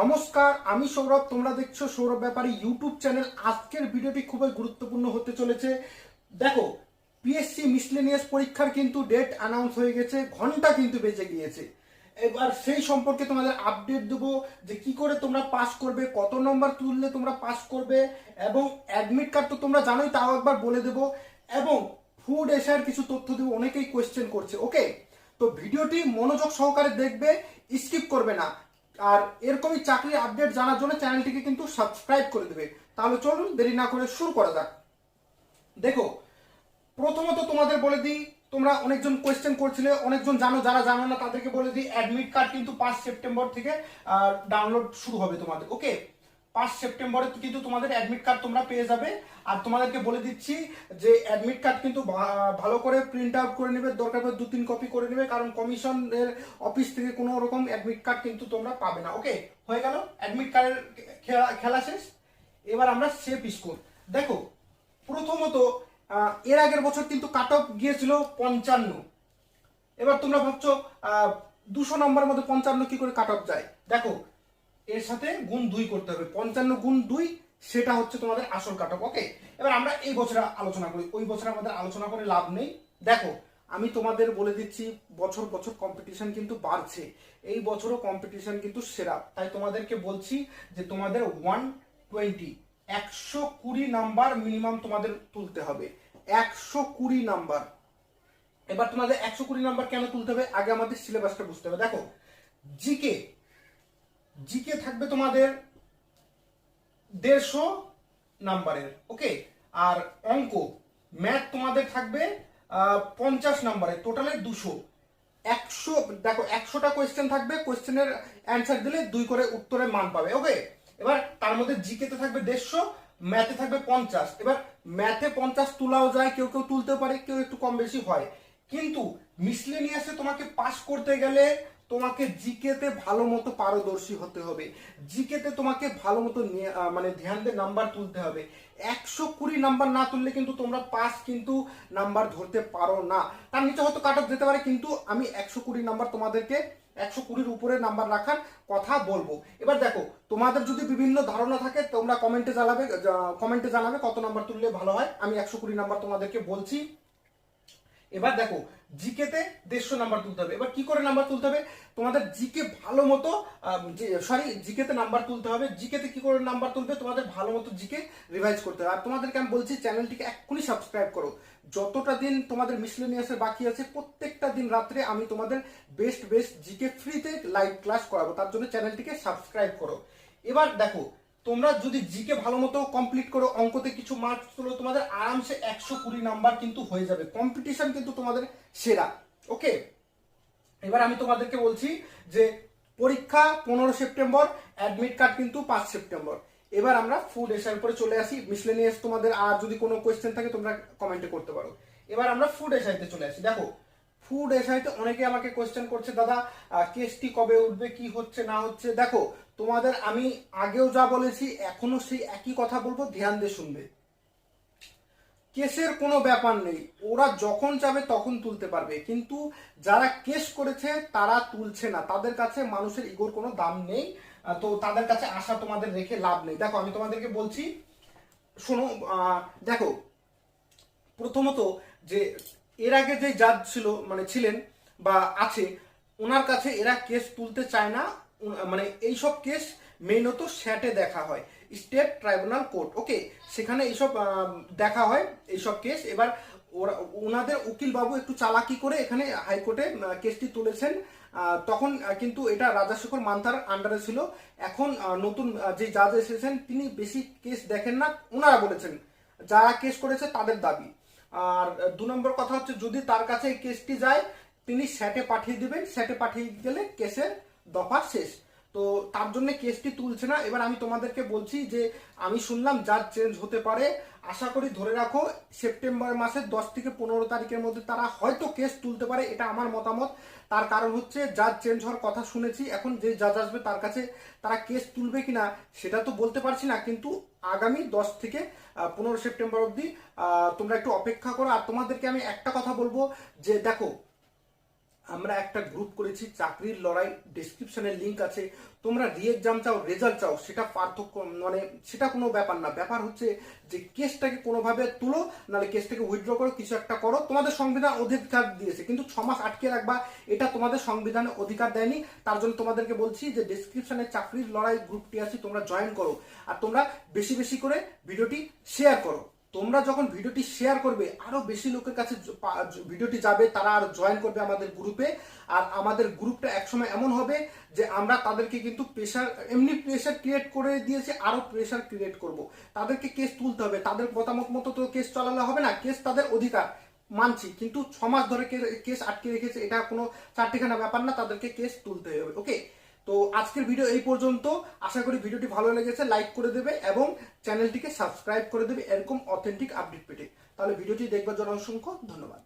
নমস্কার, আমি সৌরভ। তোমরা দেখছ সৌরভ ব্যাপারী ইউটিউব চ্যানেল। আজকের ভিডিওটি খুবই গুরুত্বপূর্ণ হতে চলেছে। দেখো পিএসসি মিসলেনিয়াস পরীক্ষার কিন্তু ডেট অ্যানাউন্স হয়ে গেছে, ঘণ্টা কিন্তু বেজে গিয়েছে। এবার সেই সম্পর্কে তোমাদের আপডেট দেবো যে কি করে তোমরা পাস করবে, কত নম্বর তুললে তোমরা পাস করবে, এবং অ্যাডমিট কার্ড তো তোমরা জানোই, তাও একবার বলে দেবো। এবং ফুড এশার কিছু তথ্য দেবো অনেকেই কোয়েশ্চেন করছে ওকে তো ভিডিওটি মনোযোগ সহকারে দেখবে স্কিপ করবে না। আর এরকমই চাকরির আপডেট জানার জন্য চ্যানেলটিকে কিন্তু সাবস্ক্রাইব করে দেবে। তাহলে চলুন দেরি না করে শুরু করা যাক। দেখো, প্রথমত তোমাদের বলে দিই, তোমরা অনেকজন কোয়েশ্চেন করছিলে, অনেকজন জানো, যারা জানো না তাদেরকে বলে দিই অ্যাডমিট কার্ড কিন্তু পাঁচ সেপ্টেম্বর থেকে ডাউনলোড শুরু হবে তোমাদের ওকে পাঁচ সেপ্টেম্বরে কিন্তু তোমাদের অ্যাডমিট কার্ড তোমরা পেয়ে যাবে। আর তোমাদেরকে বলে দিচ্ছি যে অ্যাডমিট কার্ড কিন্তু ভালো করে প্রিন্ট আউট করে নেবে, দরকার পড়ে দু, তিন কপি করে নেবে, কারণ কমিশনের অফিস থেকে কোনো রকম অ্যাডমিট কার্ড কিন্তু তোমরা পাবে না। ওকে হয়ে গেল? অ্যাডমিট কার্ডের খেলা- খেলা শেষ। এবার আমরা সেফ স্কোর দেখো, প্রথমত এর আগের বছর কিন্তু কাট অফ গিয়েছিল পঞ্চান্ন। এবার তোমরা ভাবছ দুশো নম্বরের মধ্যে পঞ্চান্ন কি করে কাট অফ যায়? দেখো এর সাথে গুণ দুই করতে হবে। পঞ্চান্ন গুণ দুই, সেটা হচ্ছে তোমাদের আসল কাট অফ ওকে এবার আমরা এই বছরে আলোচনা করি। ওই বছরে আমাদের আলোচনা করে লাভ নেই। দেখো, আমি তোমাদের বলে দিচ্ছি, বছর বছর কম্পিটিশন কিন্তু বাড়ছে। এই বছরও কম্পিটিশন কিন্তু সেরা। তাই তোমাদেরকে বলছি যে তোমাদের ওয়ান টোয়েন্টি একশো কুড়ি নাম্বার মিনিমাম তোমাদের তুলতে হবে। একশো কুড়ি নাম্বার। এবার তোমাদের একশো কুড়ি নাম্বার কেন তুলতে হবে? আগে আমাদের সিলেবাসটা বুঝতে হবে। দেখো জিকে জিকে থাকবে তোমাদের দেড়শো নাম্বারের, ওকে? আর অঙ্ক, ম্যাথ তোমাদের থাকবে পঞ্চাশ নাম্বারের, টোটালে দুশো। একশো, দেখো, একশোটা কোয়েশ্চেন থাকবে কোয়েশ্চেনের অ্যান্সার দিলে দুই করে উত্তরের মান পাবে, ওকে? এবার তার মধ্যে জিকেতে থাকবে দেড়শো, ম্যাথে থাকবে পঞ্চাশ। এবার ম্যাথে পঞ্চাশ তোলাও যায়, কেউ কেউ তুলতে পারে, কেউ একটু কম বেশি হয়। কিন্তু মিসলেনিয়াসে তোমাকে পাস করতে গেলে তোমাকে জিকেতে ভালো মতো পারদর্শী হতে হবে। জিকেতে তোমাকে ভালো মতো মানে ধ্যান দিয়ে নাম্বার তুলতে হবে। একশো কুড়ি নাম্বার না তুললে কিন্তু তোমরা পাস কিন্তু নাম্বার ধরতে পারো না। তার নিচে হয়তো কাট অফ যেতে পারে, কিন্তু আমি একশো কুড়ি নাম্বার তোমাদেরকে একশো কুড়ির উপরে নাম্বার রাখার কথা বলব। এবার দেখো, তোমাদের যদি বিভিন্ন ধারণা থাকে, তোমরা কমেন্টে জানাবে কমেন্টে জানাবে কত নাম্বার তুললে ভালো হয়। আমি একশো কুড়ি নাম্বার তোমাদেরকে বলছি। এবার দেখো, জিকেতে দেড়শো নাম্বার তুলতে হবে। এবার কি করে নাম্বার তুলতে হবে? তোমাদের জিকে ভালো মতো সরি জিকেতে নাম্বার তুলতে হবে। জিকেতে কি করে নাম্বার তুলবে? তোমাদের ভালো মতো জিকে রিভাইজ করতে হবে। আর তোমাদেরকে আমি বলছি, চ্যানেলটিকে এক্ষুনি সাবস্ক্রাইব করো। যতটা দিন তোমাদের মিসলেনিয়াসের বাকি আছে, প্রত্যেকটা দিন রাত্রে আমি তোমাদের বেস্ট বেস্ট জিকে ফ্রিতে লাইভ ক্লাস করাবো। তার জন্য চ্যানেলটিকে সাবস্ক্রাইব করো। এবার দেখো তোমরা যদি জিকে ভালো মতো কমপ্লিট করো, অঙ্কতে কিছু মার্কস তুলো, তোমাদের আরামসে একশো কুড়ি নাম্বার কিন্তু হয়ে যাবে। কম্পিটিশন কিন্তু তোমাদের সেরা। ওকে এবার আমি তোমাদেরকে বলছি যে, পরীক্ষা পনেরো সেপ্টেম্বর অ্যাডমিট কার্ড কিন্তু পাঁচ সেপ্টেম্বর। এবার আমরা ফুড এসার উপরে চলে আসি। মিসলেনিয়াস তোমাদের আর যদি কোনো কোয়েশ্চেন থাকে, তোমরা কমেন্টে করতে পারো। এবার আমরা ফুড এসাইতে চলে আসি। দেখো ফুড এসাইতে অনেকে আমাকে কোয়েশ্চেন করছে, দাদা কেসটি কবে উঠবে? কি হচ্ছে? না হচ্ছে? দেখো, তোমাদের আমি আগেও যা বলেছি, এখনও সেই একই কথা বলব, ধ্যান দিয়ে শুনবে। কেসের কোনো ব্যাপার নেই। ওরা যখন যাবে তখন তুলতে পারবে। কিন্তু যারা কেস করেছে, তারা তুলছে না। তাদের কাছে মানুষের ইগোর কোনো দাম নেই। তো তাদের কাছে আশা তোমাদের রেখে লাভ নেই। দেখো, আমি তোমাদেরকে বলছি, শোনো দেখো, প্রথমত যে এর আগে যে জাজ ছিল মানে ছিলেন বা আছে ওনার কাছে এরা কেস তুলতে চায় না। মানে এইসব কেস মেইনত স্যাটে দেখা হয় স্টেট ট্রাইব্যুনাল কোর্ট ওকে সেখানে এইসব দেখা হয়, এইসব কেস এবার ওরা ওনাদের উকিল বাবু একটু চালাকি করে এখানে হাইকোর্টে কেসটি তুলেছেন। তখন কিন্তু এটা রাজাশেখর মান্থার আন্ডারে ছিল। এখন নতুন যে জাজ এসেছেন, তিনি বেশি কেস দেখেন না। ওনারা বলেছেন, যারা কেস করেছে তাদের দাবি। আর দু নম্বর কথা হচ্ছে যদি তার কাছে এই কেসটি যায়, তিনি স্যাটে পাঠিয়ে দিবেন স্যাটে পাঠিয়ে গেলে কেসের দফা শেষ। তো তার জন্য কেসটি তুলছে না। এবার আমি তোমাদেরকে বলছি যে, আমি শুনলাম যার চেঞ্জ হতে পারে। আশা করি ধরে রাখো সেপ্টেম্বর মাসের দশ থেকে পনেরো তারিখের মধ্যে তারা হয়তো কেস তুলতে পারে, এটা আমার মতামত। তার কারণ হচ্ছে, যার চেঞ্জ হওয়ার কথা শুনেছি, এখন যে জাজ আসবে তার কাছে তারা কেস তুলবে কিনা, সেটা তো বলতে পারছি না। কিন্তু আগামী দশ থেকে পনেরো সেপ্টেম্বর অবধি তোমরা একটু অপেক্ষা করো। আর তোমাদেরকে আমি একটা কথা বলব যে, দেখো আমরা একটা গ্রুপ করেছি, চাকরির লড়াই ডেসক্রিপশনের লিঙ্ক আছে। তোমরা রি এক্সাম চাও রেজাল্ট চাও, সেটা পার্থক্য মানে সেটা কোনো ব্যাপার না। ব্যাপার হচ্ছে যে কেসটাকে কোনোভাবে তুলো, নাহলে কেসটাকে উইথড্র করো, কিছু একটা করো। তোমাদের সংবিধান অধিকার দিয়েছে, কিন্তু ছ মাস আটকে রাখবা, এটা তোমাদের সংবিধানে অধিকার দেয়নি। তার জন্য তোমাদেরকে বলছি যে ডেসক্রিপশনে চাকরির লড়াই গ্রুপটি আছে, তোমরা জয়েন করো। আর তোমরা বেশি বেশি করে ভিডিওটি শেয়ার করো। তোমরা যখন ভিডিওটি শেয়ার করবে, আরও বেশি লোকের কাছে ভিডিওটি যাবে, তারা আর জয়েন করবে আমাদের গ্রুপে আর আমাদের গ্রুপটা একসময় এমন হবে যে, আমরা তাদেরকে কিন্তু প্রেশার এমনি প্রেশার ক্রিয়েট করে দিয়েছে, আরও প্রেশার ক্রিয়েট করব। তাদেরকে কেস তুলতে হবে, তাদের মতামত মতো তো কেস চালালে হবে না কেস তাদের অধিকার, মানছি। কিন্তু ছ মাস ধরে কেস আটকে রেখেছে, এটা কোনো চারটিখানা ব্যাপার না, তাদেরকে কেস তুলতে হবে ওকে তো আজকের ভিডিও এই পর্যন্ত। আশা করি ভিডিওটি ভালো লেগেছে লাইক করে দেবে এবং চ্যানেলটিকে সাবস্ক্রাইব করে দেবে এরকম অথেন্টিক আপডেট পেটে তাহলে ভিডিওটি দেখবার জন্য অসংখ্য ধন্যবাদ।